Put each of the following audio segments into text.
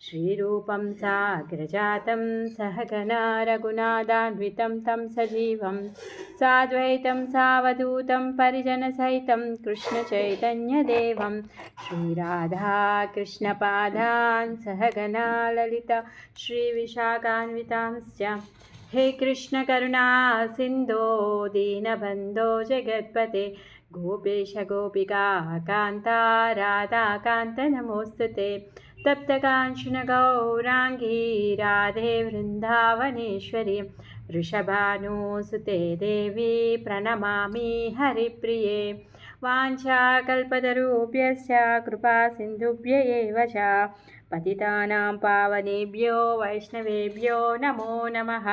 श्रीरूपं साग्रजातं सहगना रघुनादान्वितं तं सजीवं। साद्वैतं सावधूतं परिजनसहितं कृष्णचैतन्यदेवं। श्रीराधाकृष्णपादान् सहगना ललित श्रीविशाखान्वितांश्च। हे कृष्णकरुणा सिन्धो, दीनबन्धो, जगत्पते। गोपेश, गोपिका, कान्ता राधाकान्त नमोऽस्तु ते। तप्तकाञ्चन गौराङ्गी राधे वृन्दावनेश्वरी वृषभानुसुते देवी प्रणमामि हरिप्रिये वाञ्छाकल्पतरुभ्यश्च कृपासिन्धुभ्य एव च पतितानां पावनेभ्यो वैष्णवेभ्यो नमो नमः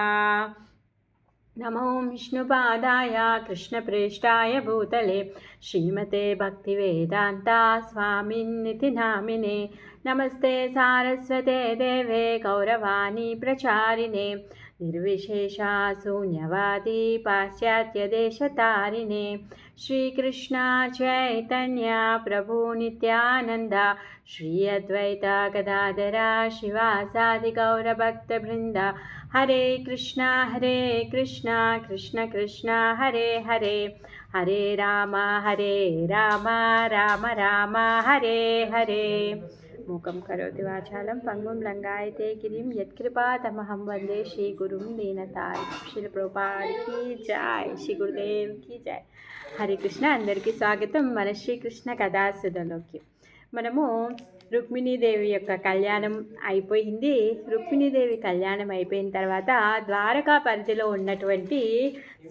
नमो विष्णुपादाय कृष्णप्रेष्ठाय भूतले। श्रीमते भक्तिवेदान्ता स्वामिन्निति नामिने। नमस्ते सारस्वते देवे गौरवाणी प्रचारिणे निर्विशेषा शून्यवादी पाश्चात्यदेशतारिणे श्रीकृष्णा चैतन्या प्रभुनित्यानन्द श्री अद्वैता गदाधरा शिवासादिगौरभक्तवृन्द हरे कृष्णा हरे कृष्णा कृष्ण कृष्ण हरे हरे। हरे राम हरे राम राम राम हरे हरे మూకం కరోతి వాచాలం పంగుం లంగాయతే గిరిం యత్కృపాతమహం వందే శ్రీ గురుం దీనతారి శ్రీ ప్రభుపాదికి జాయ్ శ్రీ గురుదేవ్కి జాయ్ హరే కృష్ణ అందరికీ స్వాగతం మన శ్రీకృష్ణ కథాసుధలోకి మనము రుక్మిణీదేవి యొక్క కళ్యాణం అయిపోయింది. రుక్మిణీదేవి కళ్యాణం అయిపోయిన తర్వాత ద్వారకా పరిధిలో ఉన్నటువంటి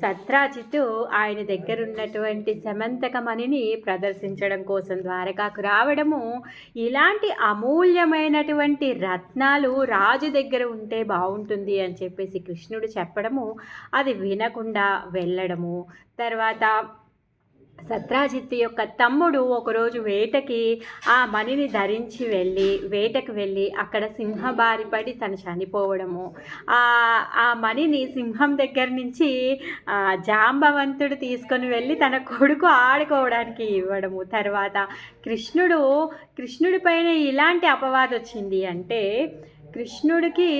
సత్రాజిత్ ఆయన దగ్గర ఉన్నటువంటి సమంతకమణిని ప్రదర్శించడం కోసం ద్వారకాకు రావడము. ఇలాంటి అమూల్యమైనటువంటి రత్నాలు రాజు దగ్గర ఉంటే బాగుంటుంది అని చెప్పేసి కృష్ణుడు చెప్పడము. అది వినకుండా వెళ్ళడము. తర్వాత సత్రాజిత్ యొక్క తమ్ముడు ఒకరోజు వేటకి ఆ మణిని ధరించి వెళ్ళి వేటకు వెళ్ళి అక్కడ సింహబారి పడి తను చనిపోవడము. ఆ మణిని సింహం దగ్గర నుంచి జాంబవంతుడు తీసుకొని వెళ్ళి తన కొడుకు ఆడుకోవడానికి ఇవ్వడము. తర్వాత కృష్ణుడు కృష్ణుడి పైన ఇలాంటి అపవాదం వచ్చింది అంటే కృష్ణుడికి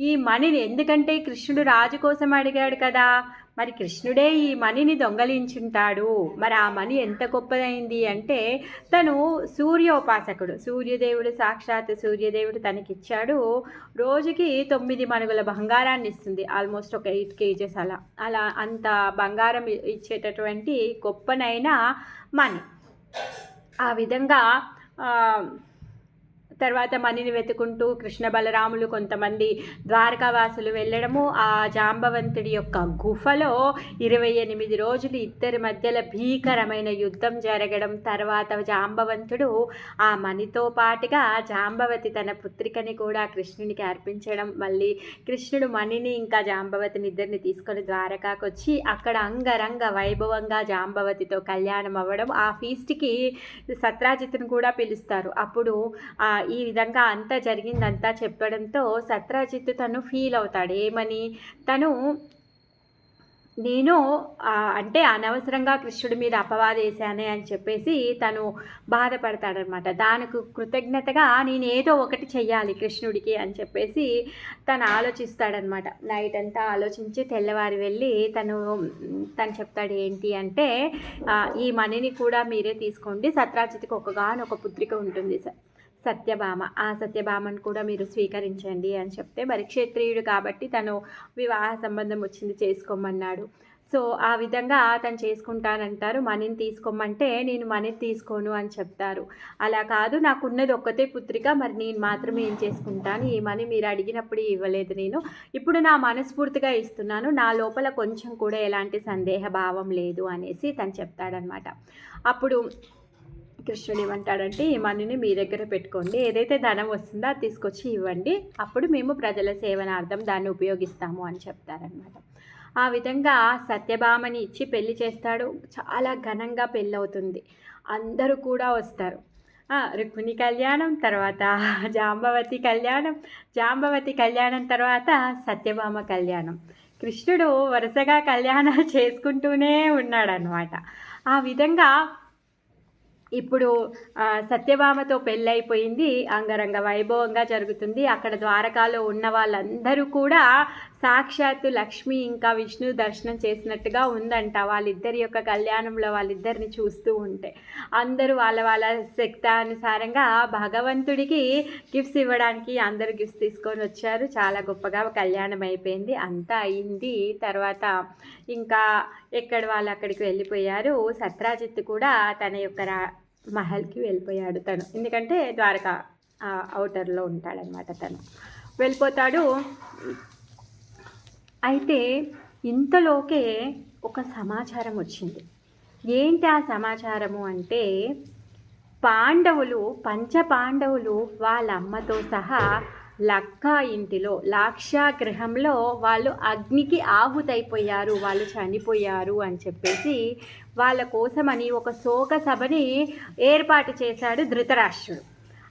ఈ మణిని ఎందుకంటే కృష్ణుడు రాజు కోసం అడిగాడు కదా మరి కృష్ణుడే ఈ మణిని దొంగలించుంటాడు. మరి ఆ మణి ఎంత గొప్పదైంది అంటే తను సూర్యోపాసకుడు. సూర్యదేవుడు సాక్షాత్ సూర్యదేవుడు తనకిచ్చాడు. రోజుకి తొమ్మిది మనుగుల బంగారాన్ని ఇస్తుంది ఆల్మోస్ట్ ఒక ఎయిట్ కేజెస్ అలా. అలా అంత బంగారం ఇచ్చేటటువంటి గొప్పనైన మణి. ఆ విధంగా తర్వాత మణిని వెతుకుంటూ కృష్ణ బలరాములు కొంతమంది ద్వారకావాసులు వెళ్ళడము. ఆ జాంబవంతుడి యొక్క గుఫలో ఇరవై ఎనిమిది రోజులు ఇద్దరి మధ్యలో భీకరమైన యుద్ధం జరగడం. తర్వాత జాంబవంతుడు ఆ మణితో పాటుగా జాంబవతి తన పుత్రికని కూడా కృష్ణునికి అర్పించడం. మళ్ళీ కృష్ణుడు మణిని ఇంకా జాంబవతిని ఇద్దరిని తీసుకొని ద్వారకాకు వచ్చి అక్కడ అంగరంగ వైభవంగా జాంబవతితో కళ్యాణం అవ్వడం. ఆ ఫీస్ట్కి సత్రాజిత్ను కూడా పిలుస్తారు. అప్పుడు ఈ విధంగా అంతా జరిగిందంతా చెప్పడంతో సత్రాజిత్ తను ఫీల్ అవుతాడు. ఏమని? తను నేను అంటే అనవసరంగా కృష్ణుడి మీద అపవాదేశానే అని చెప్పేసి తను బాధపడతాడనమాట. దానికి కృతజ్ఞతగా నేను ఏదో ఒకటి చెయ్యాలి కృష్ణుడికి అని చెప్పేసి తను ఆలోచిస్తాడనమాట. నైట్ అంతా ఆలోచించి తెల్లవారి వెళ్ళి తను తను చెప్తాడు ఏంటి అంటే ఈ మనీని కూడా మీరే తీసుకోండి. సత్రాజిత్కి ఒకగానొక పుత్రిక ఉంటుంది సార్. సత్యభామ. ఆ సత్యభామను కూడా మీరు స్వీకరించండి అని చెప్తే మరి క్షత్రియుడు కాబట్టి తను వివాహ సంబంధం వచ్చింది చేసుకోమన్నాడు. సో ఆ విధంగా తను చేసుకుంటానంటారు మనీని తీసుకోమంటే నేను మనీ తీసుకోను అని చెప్తారు. అలా కాదు నాకున్నది ఒక్కతే పుత్రిక మరి నేను మాత్రమే ఏం చేసుకుంటాను? ఈ మనీ మీరు అడిగినప్పుడు ఇవ్వలేదు నేను. ఇప్పుడు నా మనస్ఫూర్తిగా ఇస్తున్నాను నా లోపల కొంచెం కూడా ఎలాంటి సందేహ భావం లేదు అనేసి తను చెప్తాడనమాట. అప్పుడు కృష్ణుడు ఏమంటాడంటే ఈ మనీని మీ దగ్గర పెట్టుకోండి. ఏదైతే ధనం వస్తుందో అది తీసుకొచ్చి ఇవ్వండి. అప్పుడు మేము ప్రజల సేవనార్థం దాన్ని ఉపయోగిస్తాము అని చెప్తారనమాట ఆ విధంగా సత్యభామని ఇచ్చి పెళ్ళి చేస్తాడు. చాలా ఘనంగా పెళ్ళవుతుంది. అందరూ కూడా వస్తారు. రుక్మిణి కళ్యాణం తర్వాత జాంబవతి కళ్యాణం జాంబవతి కళ్యాణం తర్వాత సత్యభామ కళ్యాణం. కృష్ణుడు వరుసగా కళ్యాణాలు చేసుకుంటూనే ఉన్నాడనమాట ఆ విధంగా ఇప్పుడు సత్యభామతో పెళ్ళైపోయింది అంగరంగ వైభవంగా జరుగుతుంది. అక్కడ ద్వారకాలో ఉన్న వాళ్ళందరూ కూడా సాక్షాత్తు లక్ష్మి ఇంకా విష్ణు దర్శనం చేసినట్టుగా ఉందంట. వాళ్ళిద్దరి యొక్క కళ్యాణంలో వాళ్ళిద్దరిని చూస్తూ ఉంటే. అందరూ వాళ్ళ వాళ్ళ శక్తానుసారంగా భగవంతుడికి గిఫ్ట్స్ ఇవ్వడానికి అందరూ గిఫ్ట్స్ తీసుకొని వచ్చారు. చాలా గొప్పగా కళ్యాణం అయిపోయింది. అంతా అయింది. తర్వాత ఇంకా ఎక్కడ వాళ్ళు అక్కడికి వెళ్ళిపోయారు. సత్రాజిత్ కూడా తన యొక్క రా మహల్కి వెళ్ళిపోయాడు తను. ఎందుకంటే ద్వారకా అవుటర్లో ఉంటాడనమాట తను. వెళ్ళిపోతాడు. అయితే ఇంతలోకే ఒక సమాచారం వచ్చింది. ఏంటి ఆ సమాచారము అంటే పాండవులు పంచపాండవులు వాళ్ళ అమ్మతో సహా లక్కా ఇంటిలో లాక్షా గృహంలో వాళ్ళు అగ్నికి ఆహుతైపోయారు వాళ్ళు చనిపోయారు అని చెప్పేసి వాళ్ళ కోసమని ఒక శోక సభని ఏర్పాటు చేశాడు ధృతరాష్ట్రుడు.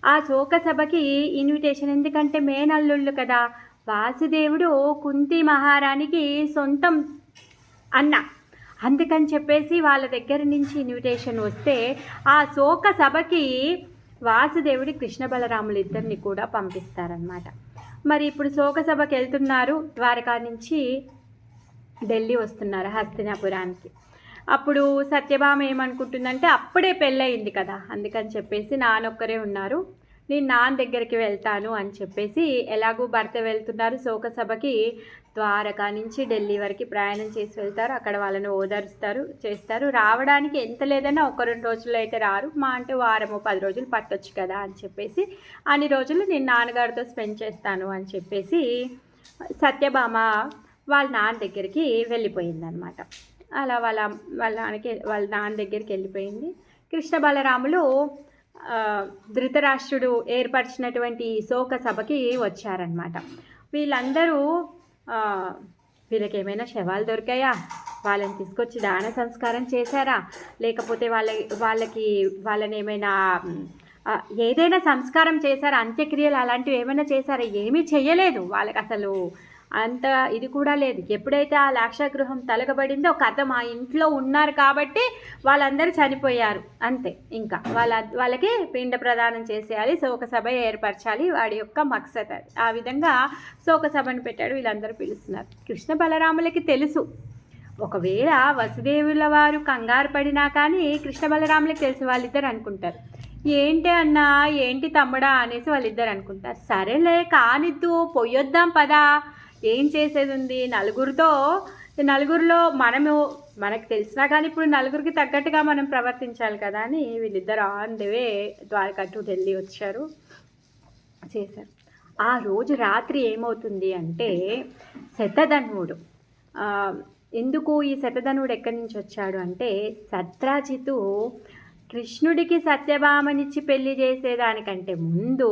ఆ శోక సభకి ఇన్విటేషన్ ఎందుకంటే మేనల్లుళ్ళు కదా వాసుదేవుడు కుంతి మహారాణికి సొంతం అన్న. అందుకని చెప్పేసి వాళ్ళ దగ్గర నుంచి ఇన్విటేషన్ వస్తే ఆ శోక సభకి వాసుదేవుడి కృష్ణ బలరాములు ఇద్దరిని కూడా పంపిస్తారనమాట మరి ఇప్పుడు శోక సభకి వెళ్తున్నారు ద్వారకా నుంచి ఢిల్లీ వస్తున్నారు హస్తినాపురానికి. అప్పుడు సత్యభామ ఏమనుకుంటుందంటే అప్పుడే పెళ్ళయింది కదా అందుకని చెప్పేసి నానొక్కరే ఉన్నారు. నేను నాన్న దగ్గరికి వెళ్తాను అని చెప్పేసి ఎలాగూ భర్త వెళ్తున్నారు. శోక సభకి ద్వారకా నుంచి ఢిల్లీ వరకు ప్రయాణం చేసి వెళ్తారు. అక్కడ వాళ్ళని ఓదారుస్తారు చేస్తారు. రావడానికి ఎంత లేదన్నా ఒక రెండు రోజులు అయితే రారు. మా అంటే వారము పది రోజులు పట్టొచ్చు కదా అని చెప్పేసి అన్ని రోజులు నేను నాన్నగారితో స్పెండ్ చేస్తాను అని చెప్పేసి సత్యభామ వాళ్ళ నాన్న దగ్గరికి వెళ్ళిపోయిందనమాట అలా వాళ్ళ వాళ్ళ నాన్నకి వాళ్ళ నాన్న దగ్గరికి వెళ్ళిపోయింది. కృష్ణ బలరాములు ధృతరాష్ట్రుడు ఏర్పరిచినటువంటి శోక సభకి వచ్చారనమాట వీళ్ళందరూ వీళ్ళకి ఏమైనా శవాలు దొరికాయా? వాళ్ళని తీసుకొచ్చి దాన సంస్కారం చేశారా? లేకపోతే వాళ్ళ వాళ్ళకి వాళ్ళని ఏమైనా ఏదైనా సంస్కారం చేశారా? అంత్యక్రియలు అలాంటివి ఏమైనా చేశారా? ఏమీ చేయలేదు వాళ్ళకి అసలు అంత ఇది కూడా లేదు. ఎప్పుడైతే ఆ లాక్షాగృహం తలగబడిందో కథ మా ఇంట్లో ఉన్నారు కాబట్టి వాళ్ళందరూ చనిపోయారు. అంతే. ఇంకా వాళ్ళ వాళ్ళకి పిండ ప్రదానం చేసేయాలి శోక సభ ఏర్పరచాలి వాడి యొక్క మక్సత్ అది. ఆ విధంగా శోక సభను పెట్టాడు వీళ్ళందరూ పిలుస్తున్నారు. కృష్ణ బలరాములకి తెలుసు. ఒకవేళ వసుదేవుల వారు కంగారు పడినా కానీ కృష్ణ బలరాములకి తెలిసి వాళ్ళిద్దరు అనుకుంటారు. ఏంటి అన్నా ఏంటి తమ్ముడా అనేసి వాళ్ళిద్దరు అనుకుంటారు. సరేలే కానిద్దు పొయ్యొద్దాం పదా ఏం చేసేది ఉంది నలుగురితో నలుగురిలో మనము మనకు తెలిసినా కానీ ఇప్పుడు నలుగురికి తగ్గట్టుగా మనం ప్రవర్తించాలి కదా అని వీళ్ళిద్దరు on the way Dwarka to Delhi వచ్చారు చేశారు. ఆ రోజు రాత్రి ఏమవుతుంది అంటే శతధన్వుడు ఎందుకు ఈ శతధనువుడు ఎక్కడి నుంచి వచ్చాడు అంటే సత్రాజితు కృష్ణుడికి సత్యభామనిచ్చి పెళ్ళి చేసేదానికంటే ముందు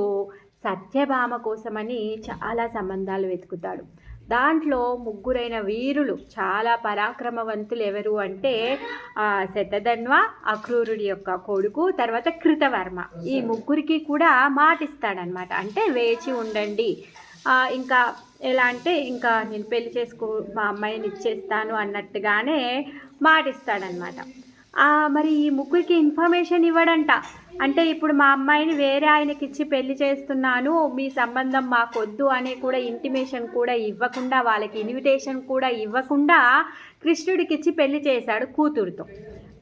సత్యభామ కోసమని చాలా సంబంధాలు వెతుకుతాడు. దాంట్లో ముగ్గురైన వీరులు చాలా పరాక్రమవంతులు ఎవరు అంటే శతధన్వ అక్రూరుడి యొక్క కొడుకు తర్వాత కృతవర్మ. ఈ ముగ్గురికి కూడా మాటిస్తాడనమాట అంటే వేచి ఉండండి. ఇంకా ఎలా అంటే ఇంకా నేను పెళ్ళి చేసుకో మా అమ్మాయిని ఇచ్చేస్తాను అన్నట్టుగానే మాటిస్తాడనమాట మరి ఈ ముగ్గురికి ఇన్ఫర్మేషన్ ఇవ్వడంట. అంటే ఇప్పుడు మా అమ్మాయిని వేరే ఆయనకి ఇచ్చి పెళ్ళి చేస్తున్నాను మీ సంబంధం మాకొద్దు అనే కూడా ఇంటిమేషన్ కూడా ఇవ్వకుండా వాళ్ళకి ఇన్విటేషన్ కూడా ఇవ్వకుండా కృష్ణుడికి ఇచ్చి పెళ్ళి చేశాడు కూతురుతో.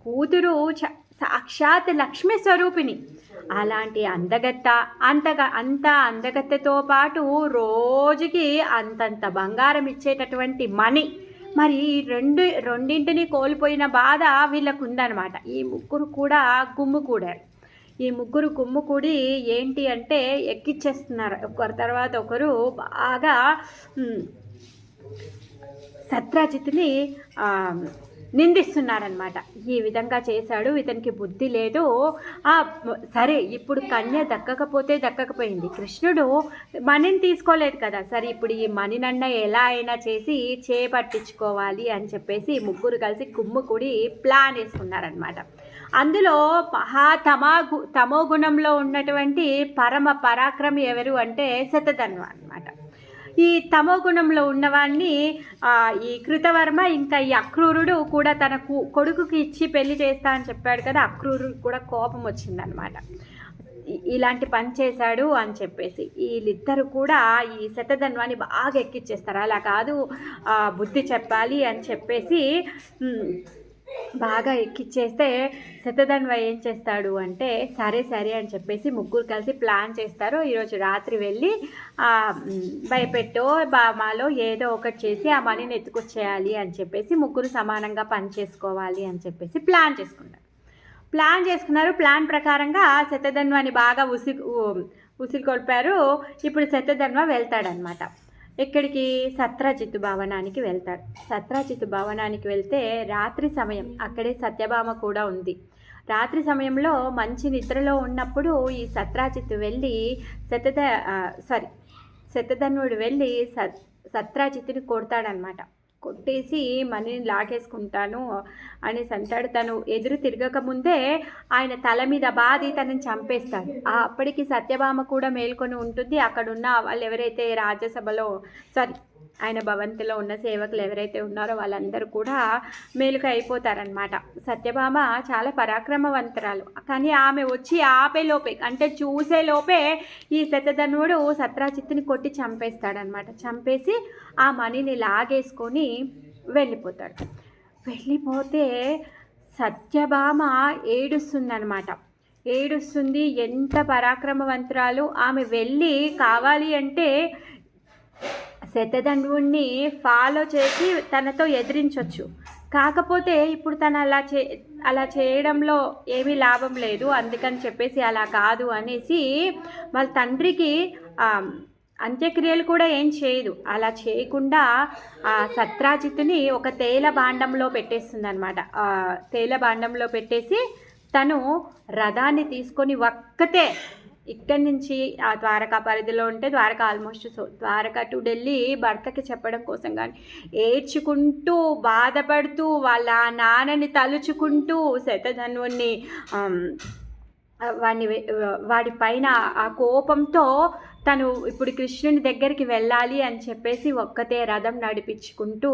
కూతురు చ- సాక్షాత్ లక్ష్మీ స్వరూపిణి. అలాంటి అందగత్త అంతగా అంత అందగత్తతో పాటు రోజుకి అంతంత బంగారం ఇచ్చేటటువంటి మనీ మరి రెండు రెండింటిని కోల్పోయిన బాధ వీళ్ళకు ఉందన్నమాట ఈ ముగ్గురు కూడా గుమ్ము కూడారు. ఈ ముగ్గురు గుమ్ము కూడి ఏంటి అంటే ఎక్కిచ్చేస్తున్నారు. ఒకరి తర్వాత ఒకరు బాగా సత్రాజిత్ని నిందిస్తున్నారనమాట ఈ విధంగా చేశాడు ఇతనికి బుద్ధి లేదు. ఆ, సరే ఇప్పుడు కన్య దక్కకపోతే దక్కకపోయింది. కృష్ణుడు మణిని తీసుకోలేదు కదా. సరే ఇప్పుడు ఈ మణినన్న ఎలా అయినా చేసి చేపట్టించుకోవాలి అని చెప్పేసి ముగ్గురు కలిసి కుమ్ముకుడి ప్లాన్ వేసుకున్నారనమాట అందులో మహా తమా తమో గుణంలో ఉన్నటువంటి పరమ పరాక్రమి ఎవరు అంటే శతధన్వ ఈ తమో గుణంలో ఉన్నవాడిని ఈ కృతవర్మ ఇంకా ఈ అక్రూరుడు కూడా తన కొడుకుకి ఇచ్చి పెళ్ళి చేస్తా అని చెప్పాడు కదా అక్రూరుడు కూడా కోపం వచ్చిందనమాట ఇలాంటి పని చేశాడు అని చెప్పేసి. వీళ్ళిద్దరు కూడా ఈ శతధన్వాన్ని బాగా ఎక్కిచ్చేస్తారు. అలా కాదు బుద్ధి చెప్పాలి అని చెప్పేసి బాగా ఎక్కిచ్చేస్తే శతధన్వ ఏం చేస్తాడు అంటే సరే సరే అని చెప్పేసి ముగ్గురు కలిసి ప్లాన్ చేస్తారు. ఈరోజు రాత్రి వెళ్ళి భయపెట్టో బామాలో ఏదో ఒకటి చేసి ఆ మనీని ఎత్తుకొచ్చేయాలి అని చెప్పేసి ముగ్గురు సమానంగా పని చేసుకోవాలి అని చెప్పేసి ప్లాన్ చేసుకున్నారు. ప్లాన్ చేసుకున్నారు. ప్లాన్ ప్రకారంగా శతధన్వని బాగా ఉసి ఉసిరి కొల్పారు. ఇప్పుడు శతధన్వ వెళ్తాడనమాట ఇక్కడికి సత్రాజిత్తు భవనానికి వెళ్తాడు. సత్రాజిత్తు భవనానికి వెళ్తే రాత్రి సమయం అక్కడే సత్యభామ కూడా ఉంది. రాత్రి సమయంలో మంచి నిద్రలో ఉన్నప్పుడు ఈ సత్రాజిత్తు వెళ్ళి శతద సారీ శతధన్వుడు వెళ్ళి సత్ సత్రాజిత్తుని కొడతాడనమాట కొట్టేసి మనీని లాగేసుకుంటాను అనేసి అంటాడు. తను ఎదురు తిరగక ముందే ఆయన తల మీద బాది తనని చంపేస్తాడు. ఆ అప్పటికి సత్యభామ కూడా మేల్కొని ఉంటుంది. అక్కడున్న వాళ్ళు ఎవరైతే రాజ్యసభలో సారీ ఆయన భవంతిలో ఉన్న సేవకులు ఎవరైతే ఉన్నారో వాళ్ళందరూ కూడా మేలుక అయిపోతారనమాట సత్యభామ చాలా పరాక్రమవంతురాలు. కానీ ఆమె వచ్చి ఆపే లోపే అంటే చూసే లోపే ఈ శతధనుడు సత్రాజిత్తుని కొట్టి చంపేస్తాడనమాట చంపేసి ఆ మనీని లాగేసుకొని వెళ్ళిపోతాడు. వెళ్ళిపోతే సత్యభామ ఏడుస్తుందనమాట ఏడుస్తుంది ఎంత పరాక్రమవంతురాలు ఆమె వెళ్ళి కావాలి అంటే శతదండుని ఫాలో చేసి తనతో ఎదిరించవచ్చు కాకపోతే ఇప్పుడు తను అలా చే అలా చేయడంలో ఏమీ లాభం లేదు. అందుకని చెప్పేసి అలా కాదు అనేసి వాళ్ళ తండ్రికి అంత్యక్రియలు కూడా ఏం చేయదు. అలా చేయకుండా ఆ సత్రాజిత్తుని ఒక తేల భాండంలో పెట్టేస్తుంది అనమాట తేల భాండంలో పెట్టేసి తను రథాన్ని తీసుకొని ఒక్కతే ఇక్కడి నుంచి ఆ ద్వారకా పరిధిలో ఉంటే Dwarka almost so Dwarka to Delhi భర్తకి చెప్పడం కోసం కానీ ఏడ్చుకుంటూ బాధపడుతూ వాళ్ళ నాన్నని తలుచుకుంటూ శతధన్వుని వాడిని వాడి పైన ఆ కోపంతో తను ఇప్పుడు కృష్ణుని దగ్గరికి వెళ్ళాలి అని చెప్పేసి ఒక్కతే రథం నడిపించుకుంటూ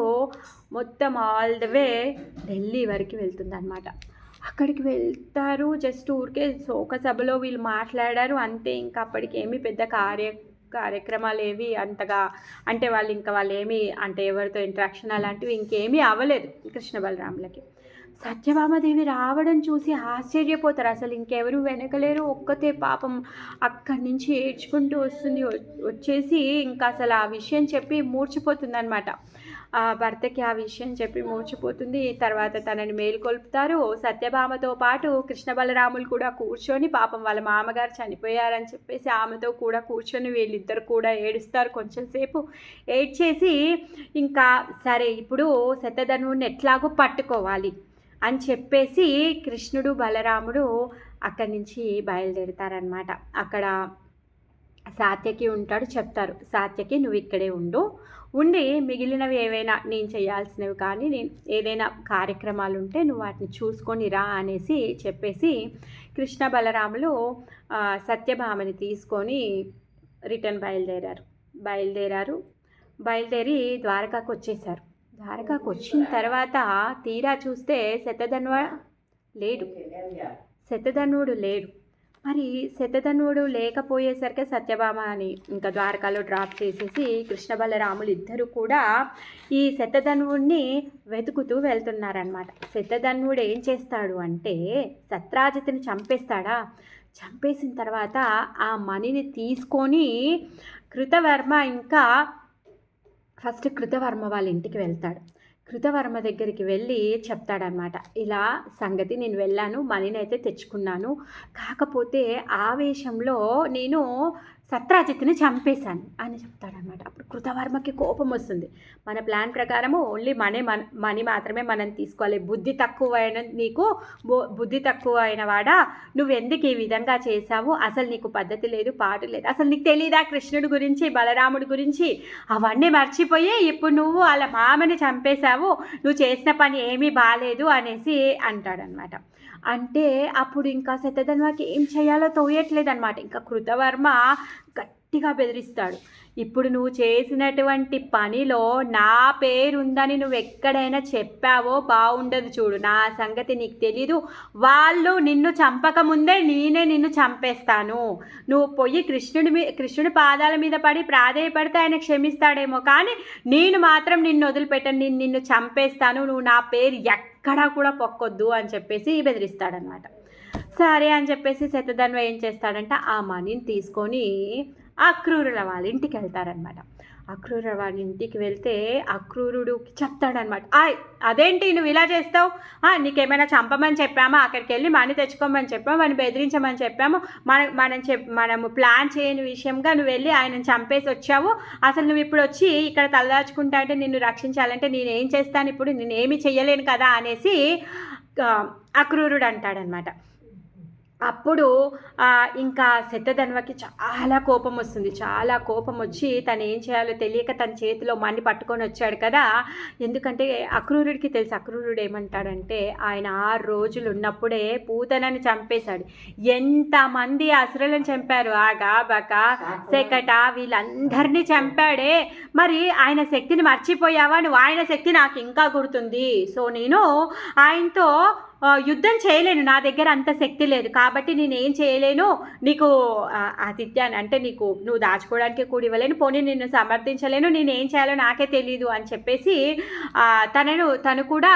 మొత్తం ఆల్ ద వే ఢిల్లీ వరకు వెళ్తుందన్నమాట. అక్కడికి వెళ్తారు. జస్ట్ ఊరికే శోక సభలో వీళ్ళు మాట్లాడారు. అంతే ఇంకా అప్పటికి ఏమీ పెద్ద కార్య కార్యక్రమాలు ఏవి అంతగా అంటే వాళ్ళు ఇంకా వాళ్ళు ఏమీ అంటే ఎవరితో ఇంట్రాక్షన్ అలాంటివి ఇంకేమీ అవ్వలేదు కృష్ణ బలరాములకి. సత్యభామదేవి రావడం చూసి ఆశ్చర్యపోతారు. అసలు ఇంకెవరు వెనకలేరు. ఒక్కతే పాపం అక్కడి నుంచి ఏడ్చుకుంటూ వస్తుంది. వచ్చేసి ఇంకా అసలు ఆ విషయం చెప్పి మూర్చిపోతుంది భర్తకి ఆ విషయం చెప్పి మూర్చిపోతుంది. తర్వాత తనని మేలుకొల్పుతారు. సత్యభామతో పాటు కృష్ణ బలరాములు కూడా కూర్చొని పాపం వాళ్ళ మామగారు చనిపోయారని చెప్పేసి ఆమెతో కూడా కూర్చొని వీళ్ళిద్దరు కూడా ఏడుస్తారు కొంచెం సేపు. ఏడ్చేసి ఇంకా సరే ఇప్పుడు శతధనువుని ఎట్లాగో పట్టుకోవాలి అని చెప్పేసి కృష్ణుడు బలరాముడు అక్కడి నుంచి బయలుదేరుతారనమాట అక్కడ సాత్యకి ఉంటాడు చెప్తారు సాత్యకి నువ్వు ఇక్కడే ఉండు. ఉండి మిగిలినవి ఏవైనా నేను చేయాల్సినవి కానీ నేను ఏదైనా కార్యక్రమాలు ఉంటే నువ్వు వాటిని చూసుకొని రా అనేసి చెప్పేసి కృష్ణ బలరాములు సత్యభామని తీసుకొని రిటర్న్ బయలుదేరారు. బయలుదేరారు. బయలుదేరి ద్వారకాకు వచ్చేసారు ద్వారకాకు వచ్చిన తర్వాత తీరా చూస్తే శతధన్వ లేడు. శతధనుడు లేడు. మరి శతధనువుడు లేకపోయేసరికి సత్యభామ అని ఇంకా ద్వారకాలో డ్రాప్ చేసేసి కృష్ణ బలరాములు ఇద్దరు కూడా ఈ శతధనువుడిని వెతుకుతూ వెళ్తున్నారనమాట శతధనువుడు ఏం చేస్తాడు అంటే సత్రాజిత్ని చంపేస్తాడా? చంపేసిన తర్వాత ఆ మనీని తీసుకొని కృతవర్మ ఇంకా ఫస్ట్ కృతవర్మ వాళ్ళ ఇంటికి వెళ్తాడు. కృతవర్మ దగ్గరికి వెళ్ళి చెప్తాడనమాట ఇలా సంగతి నేను వెళ్ళాను మనీని అయితే తెచ్చుకున్నాను. కాకపోతే ఆవేశంలో నేను సత్రాజిత్ని చంపేశాను అని చెప్తాడనమాట అప్పుడు కృతవర్మకి కోపం వస్తుంది. మన ప్లాన్ ప్రకారము ఓన్లీ మనీ మన మనీ మాత్రమే మనం తీసుకోవాలి. బుద్ధి తక్కువ అయిన నీకు బో- బుద్ధి తక్కువ అయిన వాడా నువ్వు ఎందుకు ఈ విధంగా చేశావు? అసలు నీకు పద్ధతి లేదు పాటు లేదు. అసలు నీకు తెలియదా కృష్ణుడి గురించి బలరాముడి గురించి? అవన్నీ మర్చిపోయి ఇప్పుడు నువ్వు వాళ్ళ మామని చంపేశావు. నువ్వు చేసిన పని ఏమీ బాగాలేదు అనేసి అంటాడనమాట అంటే అప్పుడు ఇంకా శతధన్వకి ఏం చేయాలో తోయట్లేదు అనమాట ఇంకా కృతవర్మ గట్టిగా బెదిరిస్తాడు. ఇప్పుడు నువ్వు చేసినటువంటి పనిలో నా పేరుందని నువ్వు ఎక్కడైనా చెప్పావో బాగుండదు చూడు. నా సంగతి నీకు తెలీదు. వాళ్ళు నిన్ను చంపకముందే నేనే నిన్ను చంపేస్తాను. నువ్వు పోయి కృష్ణుడి మీ కృష్ణుడి పాదాల మీద పడి ప్రాధేయపడితే ఆయన క్షమిస్తాడేమో. కానీ నేను మాత్రం నిన్ను వదిలిపెట్టను. నేను నిన్ను చంపేస్తాను. నువ్వు నా పేరు ఎక్కడా కూడా పొక్కొద్దు అని చెప్పేసి బెదిరిస్తాడనమాట సరే అని చెప్పేసి శతధన్వ ఏం చేస్తాడంటే ఆ మనీని తీసుకొని ఆ క్రూరుల వాళ్ళ ఇంటికి వెళ్తారనమాట అక్రూర వాళ్ళ ఇంటికి వెళ్తే అక్రూరుడు చెప్తాడనమాట ఆయ్ అదేంటి నువ్వు ఇలా చేస్తావు? నీకేమైనా చంపమని చెప్పామా? అక్కడికి వెళ్ళి మనీ తెచ్చుకోమని చెప్పాము? మనం బెదిరించమని చెప్పాము? మన మనం చెప్ మనము ప్లాన్ చేయని విషయంగా నువ్వు వెళ్ళి ఆయనను చంపేసి వచ్చావు? అసలు నువ్వు ఇప్పుడు వచ్చి ఇక్కడ తలదాచుకుంటా అంటే నిన్ను రక్షించాలంటే నేను ఏం చేస్తాను? ఇప్పుడు నేను ఏమి చెయ్యలేను కదా? అనేసి అక్రూరుడు అంటాడనమాట అప్పుడు ఆ, ఇంకా శతధన్వకి చాలా కోపం వస్తుంది. చాలా కోపం వచ్చి తను ఏం చేయాలో తెలియక తన చేతిలో మన్ని పట్టుకొని వచ్చాడు కదా. ఎందుకంటే అక్రూరుడికి తెలుసు అక్రూరుడు ఏమంటాడంటే ఆయన ఆరు రోజులు ఉన్నప్పుడే పూతనని చంపేశాడు. ఎంతమంది అసురులను చంపారు? ఆగా బక సెకట వీళ్ళందరినీ చంపాడే. మరి ఆయన శక్తిని మర్చిపోయావా? నువ్వు ఆయన శక్తి నాకు ఇంకా గుర్తుంది. సో నేను ఆయనతో ఆ, యుద్ధం చేయలేను నా దగ్గర అంత శక్తి లేదు. కాబట్టి నేను ఏం చేయలేను నీకు ఆ, ఆతిథ్యాన్ని అంటే నీకు నువ్వు దాచుకోవడానికి కూడా ఇవ్వలేను పోనీ నిన్ను సమర్థించలేను నేను ఏం చేయాలో నాకే తెలియదు అని చెప్పేసి తనను తను కూడా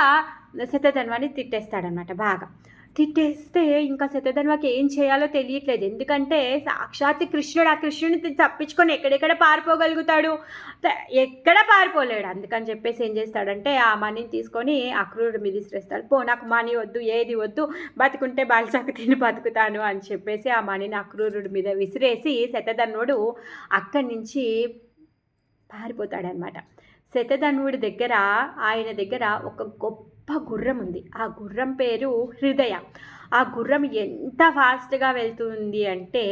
శతధన్వాన్ని తిట్టేస్తాడనమాట బాగా. తిట్టేస్తే ఇంకా శతధన్వకి ఏం చేయాలో తెలియట్లేదు. ఎందుకంటే సాక్షాత్ కృష్ణుడు ఆ కృష్ణుడిని తప్పించుకొని ఎక్కడెక్కడ పారిపోగలుగుతాడు? ఎక్కడ పారిపోలేడు. అందుకని చెప్పేసి ఏం చేస్తాడంటే ఆ మనీని తీసుకొని అక్రూరుడి మీద విసిరేస్తాడు పో నాకు మనీ వద్దు ఏది వద్దు బతుకుంటే బాల్చాకు తిని బతుకుతాను అని చెప్పేసి ఆ మనీని అక్రూరుడి మీద విసిరేసి శతధన్వుడు అక్కడి నుంచి పారిపోతాడనమాట శతధన్వుడి దగ్గర ఆయన దగ్గర ఒక గొప్ప గుర్రం ఉంది. ఆ గుర్రం పేరు హృదయ. ఆ గుర్రం ఎంత ఫాస్ట్గా వెళ్తుంది అంటే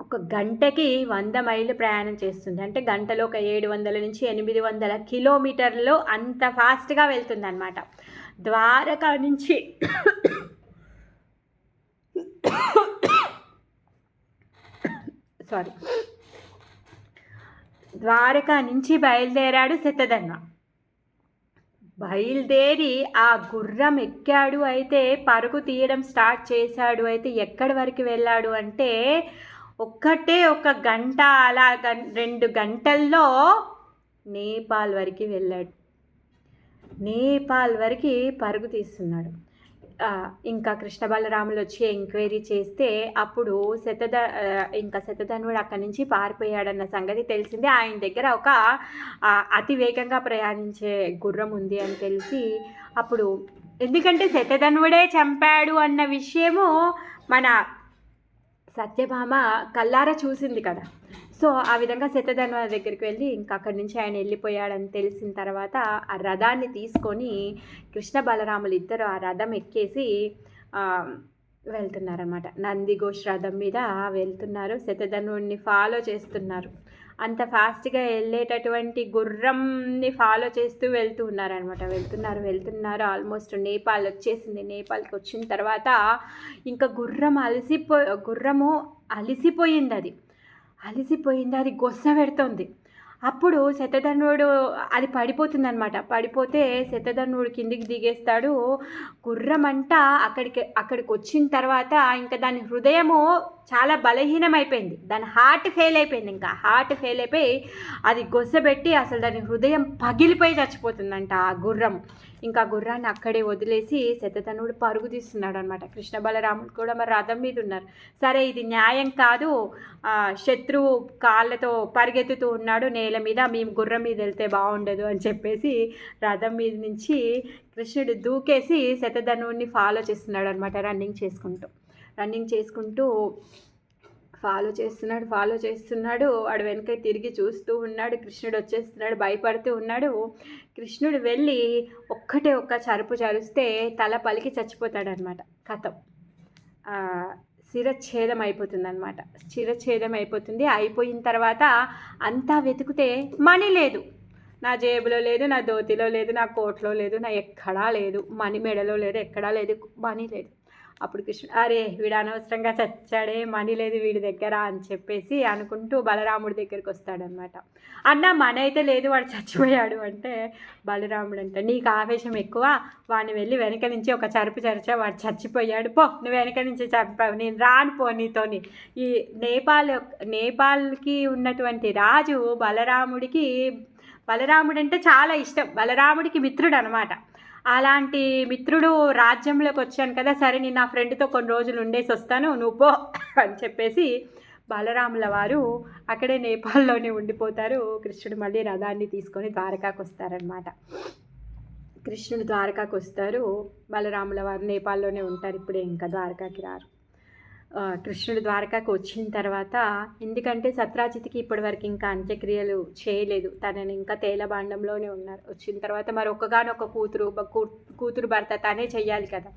ఒక గంటకి వంద మైళ్ళు ప్రయాణం చేస్తుంది. అంటే గంటలో ఒక ఏడు వందల నుంచి ఎనిమిది వందల కిలోమీటర్లు అంత ఫాస్ట్గా వెళ్తుంది అనమాట ద్వారకా నుంచి సారీ ద్వారకా నుంచి బయలుదేరాడు శతధన్వ బయలుదేరి ఆ గుర్రం ఎక్కాడు అయితే పరుగు తీయడం స్టార్ట్ చేశాడు అయితే ఎక్కడి వరకు వెళ్ళాడు అంటే ఒక్కటే ఒక గంట అలా గం- రెండు గంటల్లో నేపాల్ వరకు వెళ్ళాడు. నేపాల్ వరకు పరుగు తీస్తున్నాడు. ఇంకా కృష్ణ బలరాములు వచ్చి ఎంక్వైరీ చేస్తే అప్పుడు శతధ ఇంకా శతధనుడు అక్కడి నుంచి పారిపోయాడన్న సంగతి తెలిసింది. ఆయన దగ్గర ఒక అతి వేగంగా ప్రయాణించే గుర్రం ఉంది అని తెలిసి అప్పుడు ఎందుకంటే శతధనుడే చంపాడు అన్న విషయము మన సత్యభామ కల్లార చూసింది కదా. సో ఆ విధంగా శతధన్వ దగ్గరికి వెళ్ళి ఇంకా అక్కడి నుంచి ఆయన వెళ్ళిపోయాడని తెలిసిన తర్వాత ఆ రథాన్ని తీసుకొని కృష్ణ బలరాములు ఇద్దరు ఆ రథం ఎక్కేసి వెళ్తున్నారనమాట నందిఘోష్ రథం మీద వెళ్తున్నారు. శతధనుడిని ఫాలో చేస్తున్నారు. అంత ఫాస్ట్గా వెళ్ళేటటువంటి గుర్రంని ఫాలో చేస్తూ వెళ్తూ ఉన్నారనమాట వెళ్తున్నారు వెళ్తున్నారు. ఆల్మోస్ట్ నేపాల్ వచ్చేసింది. నేపాల్కి వచ్చిన తర్వాత ఇంకా గుర్రం అలసిపో గుర్రము అలిసిపోయింది అది. అలిసిపోయింది అది గొస్స పెడుతుంది. అప్పుడు శతధనుడు అది పడిపోతుందనమాట పడిపోతే శతధనుడు కిందికి దిగేస్తాడు. గుర్రమంట అక్కడికి అక్కడికి వచ్చిన తర్వాత ఇంకా దాని హృదయము చాలా బలహీనమైపోయింది. దాని హార్ట్ ఫెయిల్ అయిపోయింది ఇంకా. హార్ట్ ఫెయిల్ అయిపోయి అది గొస్సబెట్టి అసలు దాని హృదయం పగిలిపోయి చచ్చిపోతుందంట ఆ గుర్రం. ఇంకా గుర్రాన్ని అక్కడే వదిలేసి శతతనుడు పరుగు తీస్తున్నాడు అనమాట కృష్ణ బలరాముడు కూడా మరి రథం మీద ఉన్నారు. సరే ఇది న్యాయం కాదు. శత్రువు కాళ్ళతో పరిగెత్తుతూ ఉన్నాడు. నేల మీద మేము గుర్రం మీద వెళ్తే బాగుండదు అని చెప్పేసి రథం మీద నుంచి కృష్ణుడు దూకేసి శతధనువుని ఫాలో చేస్తున్నాడు అనమాట రన్నింగ్ చేసుకుంటూ. రన్నింగ్ చేసుకుంటూ ఫాలో చేస్తున్నాడు ఫాలో చేస్తున్నాడు. వాడు వెనక తిరిగి చూస్తూ ఉన్నాడు. కృష్ణుడు వచ్చేస్తున్నాడు భయపడుతూ ఉన్నాడు. కృష్ణుడు వెళ్ళి ఒక్కటే ఒక్క చరుపు చరుస్తే తల పలికి చచ్చిపోతాడనమాట కథం. శిరఛేదం అయిపోతుంది అనమాట శిరఛేదం అయిపోతుంది. అయిపోయిన తర్వాత అంతా వెతికితే మనీ లేదు. నా జేబులో లేదు నా దోతిలో లేదు నా కోట్లో లేదు నా ఎక్కడా లేదు. మనీ మెడలో లేదు ఎక్కడా లేదు మనీ లేదు. అప్పుడు కృష్ణుడు అరే వీడు అనవసరంగా చచ్చాడే మనీ లేదు వీడి దగ్గర అని చెప్పేసి అనుకుంటూ బలరాముడి దగ్గరికి వస్తాడనమాట అన్న మన అయితే లేదు వాడు చచ్చిపోయాడు అంటే బలరాముడు అంటే నీకు ఆవేశం ఎక్కువ వాడిని వెళ్ళి వెనక నుంచి ఒక చరుపు చరిచా వాడు చచ్చిపోయాడు పో నువ్వు వెనక నుంచి చంపావు నేను రాను పో నీతోని. ఈ నేపాల్ నేపాల్కి ఉన్నటువంటి రాజు బలరాముడికి బలరాముడు అంటే చాలా ఇష్టం బలరాముడికి మిత్రుడు అనమాట అలాంటి మిత్రుడు రాజ్యంలోకి వచ్చాను కదా సరే నేను నా ఫ్రెండ్తో కొన్ని రోజులు ఉండేసి వస్తాను నువ్వు పో అని చెప్పేసి బలరాముల వారు అక్కడే నేపాల్లోనే ఉండిపోతారు. కృష్ణుడు మళ్ళీ రథాన్ని తీసుకొని ద్వారకాకు వస్తారనమాట కృష్ణుడు ద్వారకాకు వస్తారు. బలరాముల వారు నేపాల్లోనే ఉంటారు ఇప్పుడే ఇంకా ద్వారకాకి రారు. కృష్ణుడు ద్వారకాకు వచ్చిన తర్వాత ఎందుకంటే సత్రాజిత్కి ఇప్పటివరకు ఇంకా అంత్యక్రియలు చేయలేదు. తనని ఇంకా తేలబాండంలోనే ఉన్నారు. వచ్చిన తర్వాత మరి ఒక్కగానొక్క కూతురు కూతురు భర్త తనే చెయ్యాలి కదా.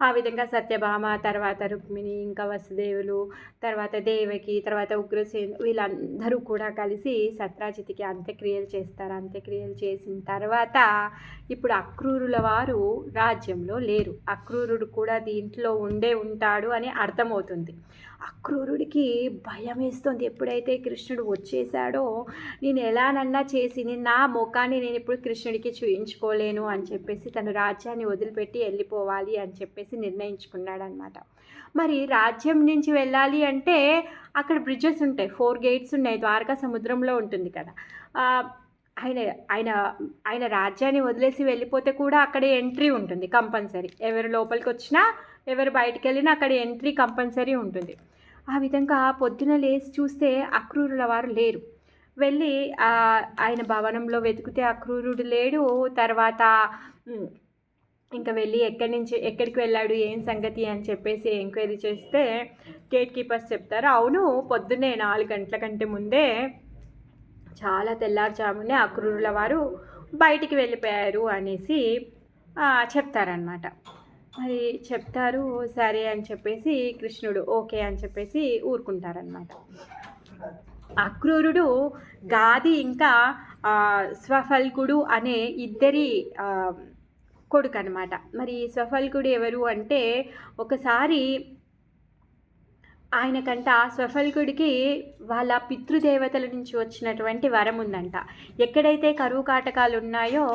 ఆ విధంగా సత్యభామ తర్వాత రుక్మిణి ఇంకా వసుదేవులు తర్వాత దేవకి తర్వాత ఉగ్రసేన్ వీళ్ళందరూ కూడా కలిసి సత్రాజిత్కి అంత్యక్రియలు చేస్తారు. అంత్యక్రియలు చేసిన తర్వాత ఇప్పుడు అక్రూరుల వారు రాజ్యంలో లేరు. అక్రూరుడు కూడా దీంట్లో ఉండే ఉంటాడు అని అర్థమవుతుంది. అక్రూరుడికి భయం వేస్తుంది. ఎప్పుడైతే కృష్ణుడు వచ్చేసాడో నేను ఎలానన్నా చేసి నేను నా ముఖాన్ని నేను ఇప్పుడు కృష్ణుడికి చూయించుకోలేను అని చెప్పేసి తను రాజ్యాన్ని వదిలిపెట్టి వెళ్ళిపోవాలి అని చెప్పేసి నిర్ణయించుకున్నాడనమాట మరి రాజ్యం నుంచి వెళ్ళాలి అంటే అక్కడ బ్రిడ్జెస్ ఉంటాయి. ఫోర్ గేట్స్ ఉన్నాయి. ద్వారకా సముద్రంలో ఉంటుంది కదా. ఆయన ఆయన ఆయన రాజ్యాన్ని వదిలేసి వెళ్ళిపోతే కూడా అక్కడే ఎంట్రీ ఉంటుంది కంపల్సరీ. ఎవరు లోపలికి వచ్చినా ఎవరు బయటికి వెళ్ళినా అక్కడ ఎంట్రీ కంపల్సరీ ఉంటుంది. ఆ విధంగా పొద్దున లేచి చూస్తే అక్రూరుల వారు లేరు. వెళ్ళి ఆయన భవనంలో వెతికితే అక్రూరుడు లేడు. తర్వాత ఇంకా వెళ్ళి ఎక్కడి నుంచి ఎక్కడికి వెళ్ళాడు ఏం సంగతి అని చెప్పేసి ఎంక్వైరీ చేస్తే గేట్ కీపర్స్ చెప్తారు. అవును పొద్దున్నే నాలుగు గంటల కంటే ముందే చాలా తెల్లారుజామునే అక్రూరుల వారు బయటికి వెళ్ళిపోయారు అనేసి చెప్తారనమాట మరి చెప్తారు సరే అని చెప్పేసి కృష్ణుడు ఓకే అని చెప్పేసి ఊరుకుంటారనమాట అక్రూరుడు గాది ఇంకా స్వఫల్కుడు అనే ఇద్దరి కొడుకు అనమాట మరి స్వఫల్కుడు ఎవరు అంటే ఒకసారి ఆయనకంట స్వఫల్కుడికి వాళ్ళ పితృదేవతల నుంచి వచ్చినటువంటి వరం ఉందంట ఎక్కడైతే కరువు కాటకాలు ఉన్నాయో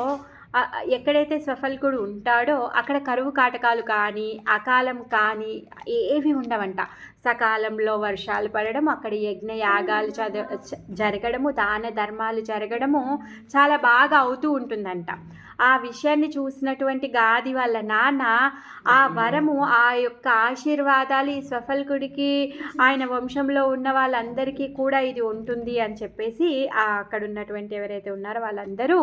ఎక్కడైతే స్వఫల్కుడు ఉంటాడో అక్కడ కరువు కాటకాలు కానీ అకాలం కానీ ఏవి ఉండవంట. సకాలంలో వర్షాలు పడడం అక్కడ యజ్ఞ యాగాలు చద చ- జరగడము దాన ధర్మాలు జరగడము చాలా బాగా అవుతూ ఉంటుందంట. ఆ విషయాన్ని చూసినటువంటి గాది వాళ్ళ నాన్న ఆ వరము ఆ యొక్క ఆశీర్వాదాలు ఈ స్వఫల్కుడికి ఆయన వంశంలో ఉన్న వాళ్ళందరికీ కూడా ఇది ఉంటుంది అని చెప్పేసి ఆ అక్కడ ఉన్నటువంటి ఎవరైతే ఉన్నారో వాళ్ళందరూ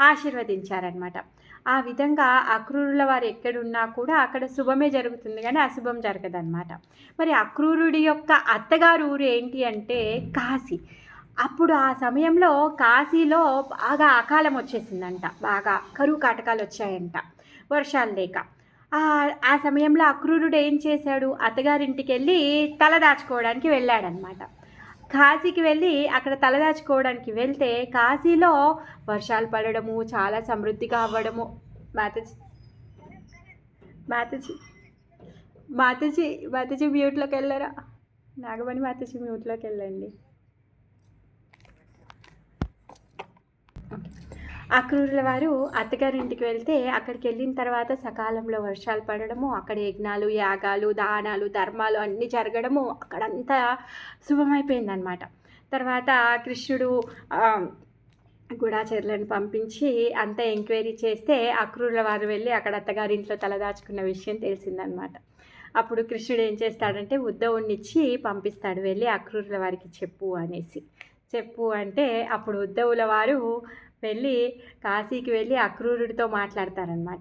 ఆశీర్వదించారనమాట ఆ విధంగా అక్రూరుల వారు ఎక్కడున్నా కూడా అక్కడ శుభమే జరుగుతుంది కానీ అశుభం జరగదన్నమాట. మరి అక్రూరుడి యొక్క అత్తగారు ఊరు ఏంటి అంటే కాశీ. అప్పుడు ఆ సమయంలో కాశీలో బాగా అకాలం వచ్చేసిందంట బాగా కరువు కాటకాలు వచ్చాయంట వర్షాలు లేక. ఆ సమయంలో అక్రూరుడు ఏం చేశాడు? అత్తగారింటికి వెళ్ళి తల దాచుకోవడానికి వెళ్ళాడనమాట. కాశీకి వెళ్ళి అక్కడ తలదాచుకోవడానికి వెళ్తే కాశీలో వర్షాలు పడడము చాలా సమృద్ధిగా అవ్వడము. మాతజీ మాతజీ మాతజీ మాతజీ మ్యూట్లోకి వెళ్ళారా నాగమణి మాతజీ మ్యూట్లోకి వెళ్ళండి అక్రూరుల వారు అత్తగారింటికి వెళ్తే అక్కడికి వెళ్ళిన తర్వాత సకాలంలో వర్షాలు పడడము అక్కడ యజ్ఞాలు యాగాలు దానాలు ధర్మాలు అన్నీ జరగడము అక్కడంతా శుభమైపోయిందనమాట తర్వాత కృష్ణుడు ఆ, గుడాచర్లను పంపించి అంతా ఎంక్వైరీ చేస్తే అక్రూరుల వారు వెళ్ళి అక్కడ అత్తగారింట్లో తలదాచుకున్న విషయం తెలిసిందనమాట అప్పుడు కృష్ణుడు ఏం చేస్తాడంటే ఉద్ధవునిచ్చి పంపిస్తాడు వెళ్ళి అక్రూరుల వారికి చెప్పు అనేసి. చెప్పు అంటే అప్పుడు ఉద్ధవుల వారు వెళ్ళి కాశీకి వెళ్ళి అక్రూరుడితో మాట్లాడతారనమాట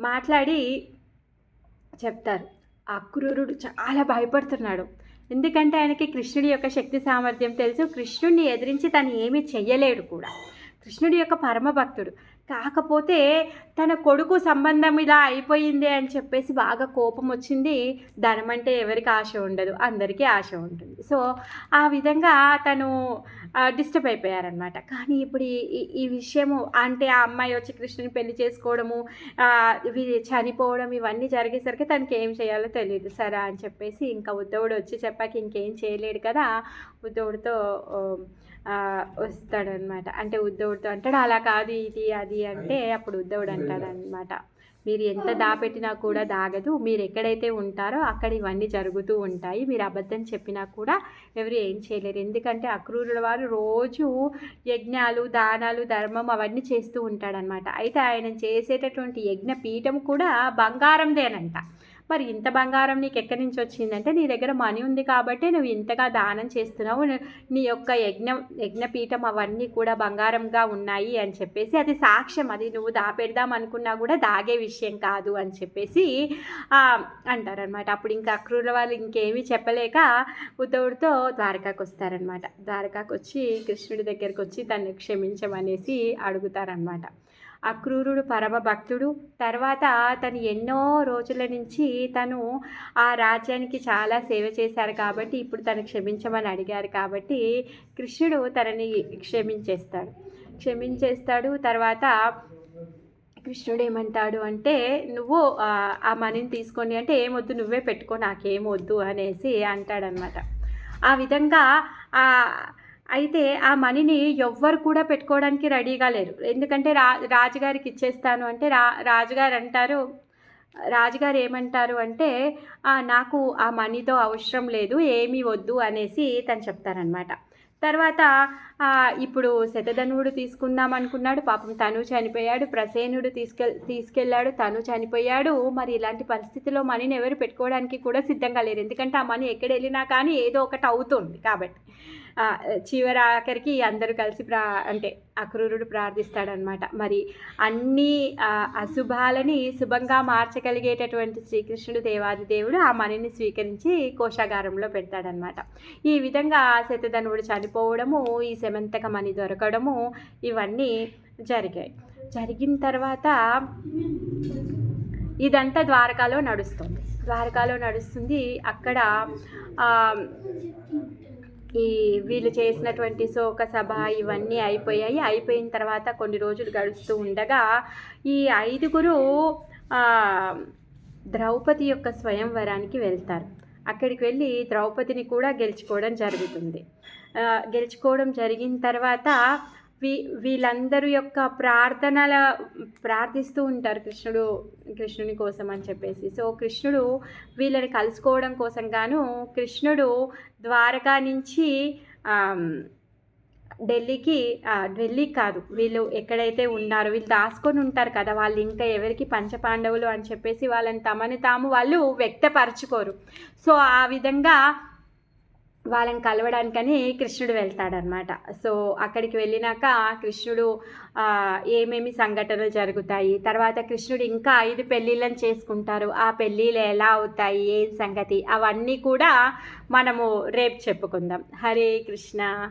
మాట్లాడి చెప్తారు. అక్రూరుడు చాలా భయపడుతున్నాడు. ఎందుకంటే ఆయనకి కృష్ణుడి యొక్క శక్తి సామర్థ్యం తెలుసు. కృష్ణుడిని ఎదిరించి తను ఏమీ చెయ్యలేడు కూడా. కృష్ణుడి యొక్క పరమభక్తుడు. కాకపోతే తన కొడుకు సంబంధం ఇలా అయిపోయింది అని చెప్పేసి బాగా కోపం వచ్చింది. ధనం అంటే ఎవరికి ఆశ ఉండదు అందరికీ ఆశ ఉంటుంది. సో ఆ విధంగా తను డిస్టర్బ్ అయిపోయారనమాట కానీ ఇప్పుడు ఈ- ఈ విషయము అంటే ఆ అమ్మాయి వచ్చి కృష్ణుని పెళ్ళి చేసుకోవడము చనిపోవడం ఇవన్నీ జరిగేసరికి తనకి ఏం చేయాలో తెలియదు సరే అని చెప్పేసి ఇంకా ఉద్దవుడు వచ్చి చెప్పాక ఇంకేం చేయలేడు కదా. ఉద్దవుడితో వస్తాడనమాట అంటే ఉద్ధవుడితో అంటాడు అలా కాదు ఇది అది అంటే అప్పుడు ఉద్ధవుడు అంటాడనమాట మీరు ఎంత దాపెట్టినా కూడా దాగదు. మీరు ఎక్కడైతే ఉంటారో అక్కడ ఇవన్నీ జరుగుతూ ఉంటాయి. మీరు అబద్ధం చెప్పినా కూడా ఎవరు ఏం చేయలేరు. ఎందుకంటే అక్రూరుల వారు రోజు యజ్ఞాలు దానాలు ధర్మం అవన్నీ చేస్తూ ఉంటాడనమాట అయితే ఆయన చేసేటటువంటి యజ్ఞ పీఠం కూడా బంగారందేనంట. మరి ఇంత బంగారం నీకు ఎక్కడి నుంచి వచ్చిందంటే నీ దగ్గర మనీ ఉంది కాబట్టి నువ్వు ఇంతగా దానం చేస్తున్నావు. నీ- యొక్క యజ్ఞం యజ్ఞపీఠం అవన్నీ కూడా బంగారంగా ఉన్నాయి అని చెప్పేసి అది సాక్ష్యం. అది నువ్వు దాపెడదాం అనుకున్నా కూడా దాగే విషయం కాదు అని చెప్పేసి అంటారనమాట అప్పుడు ఇంకా అక్రూరుల వాళ్ళు ఇంకేమీ చెప్పలేక ఉద్ధవుడితో ద్వారకాకు వస్తారనమాట ద్వారకాకు వచ్చి కృష్ణుడి దగ్గరకు వచ్చి తను క్షమించమనేసి అడుగుతారనమాట అక్రూరుడు పరమ భక్తుడు. తర్వాత తను ఎన్నో రోజుల నుంచి తను ఆ రాజ్యానికి చాలా సేవ చేశారు కాబట్టి ఇప్పుడు తను క్షమించమని అడిగారు కాబట్టి కృష్ణుడు తనని క్షమించేస్తాడు. క్షమించేస్తాడు. తర్వాత కృష్ణుడు ఏమంటాడు అంటే నువ్వు ఆ, మనీని తీసుకొని అంటే ఏమొద్దు నువ్వే పెట్టుకో నాకేమొద్దు అనేసి అంటాడనమాట ఆ విధంగా అయితే ఆ మనీని ఎవ్వరు కూడా పెట్టుకోవడానికి రెడీగా లేరు. ఎందుకంటే రా రాజుగారికి ఇచ్చేస్తాను అంటే రా రాజుగారు అంటారు రాజుగారు ఏమంటారు అంటే నాకు ఆ మనీతో అవసరం లేదు ఏమీ వద్దు అనేసి తను చెప్తారనమాట తర్వాత ఇప్పుడు శతధనువుడు తీసుకుందాం అనుకున్నాడు పాపం తను చనిపోయాడు ప్రసేనుడు తీసుకెళ్ తీసుకెళ్ళాడు తను చనిపోయాడు. మరి ఇలాంటి పరిస్థితిలో మనీని ఎవరు పెట్టుకోవడానికి కూడా సిద్ధంగా లేరు. ఎందుకంటే ఆ మనీ ఎక్కడ వెళ్ళినా కానీ ఏదో ఒకటి అవుతుంది కాబట్టి. చివరి ఆఖరికి అందరూ కలిసి ప్రా అంటే అక్రూరుడు ప్రార్థిస్తాడనమాట. మరి అన్ని అశుభాలని శుభంగా మార్చగలిగేటటువంటి శ్రీకృష్ణుడు దేవాది దేవుడు ఆ మనీని స్వీకరించి కోశాగారంలో పెడతాడనమాట. ఈ విధంగా శతధనువుడు చనిపోవడము ఈ సెమంతక మణి దొరకడము ఇవన్నీ జరిగాయి. జరిగిన తర్వాత ఇదంతా ద్వారకాలో నడుస్తుంది. ద్వారకాలో నడుస్తుంది. అక్కడ ఈ వీళ్ళు చేసినటువంటి శోక సభ ఇవన్నీ అయిపోయాయి. అయిపోయిన తర్వాత కొన్ని రోజులు గడుస్తూ ఉండగా ఈ ఐదుగురు ద్రౌపది యొక్క స్వయంవరానికి వెళ్తారు. అక్కడికి వెళ్ళి ద్రౌపదిని కూడా గెలుచుకోవడం జరుగుతుంది. గెలుచుకోవడం జరిగిన తర్వాత వీ వీళ్ళందరూ యొక్క ప్రార్థనల ప్రార్థిస్తూ ఉంటారు కృష్ణుడు కృష్ణుని కోసం అని చెప్పేసి. సో కృష్ణుడు వీళ్ళని కలుసుకోవడం కోసం గాను కృష్ణుడు ద్వారకా నుంచి ఢిల్లీకి ఢిల్లీ కాదు వీళ్ళు ఎక్కడైతే ఉన్నారో వీళ్ళు దాసుకొని ఉంటారు కదా వాళ్ళు ఇంకా ఎవరికి పంచపాండవులు అని చెప్పేసి వాళ్ళని తమని తాము వాళ్ళు వ్యక్తపరచుకోరు. సో ఆ విధంగా వాళ్ళని కలవడానికని కృష్ణుడు వెళ్తాడనమాట సో అక్కడికి వెళ్ళినాక కృష్ణుడు ఏమేమి సంఘటనలు జరుగుతాయి? తర్వాత కృష్ణుడు ఇంకా ఐదు పెళ్ళిళ్ళని చేసుకుంటారు. ఆ పెళ్ళిళ్ళు ఎలా అవుతాయి? ఏం సంగతి? అవన్నీ కూడా మనము రేపు చెప్పుకుందాం. హరే కృష్ణ.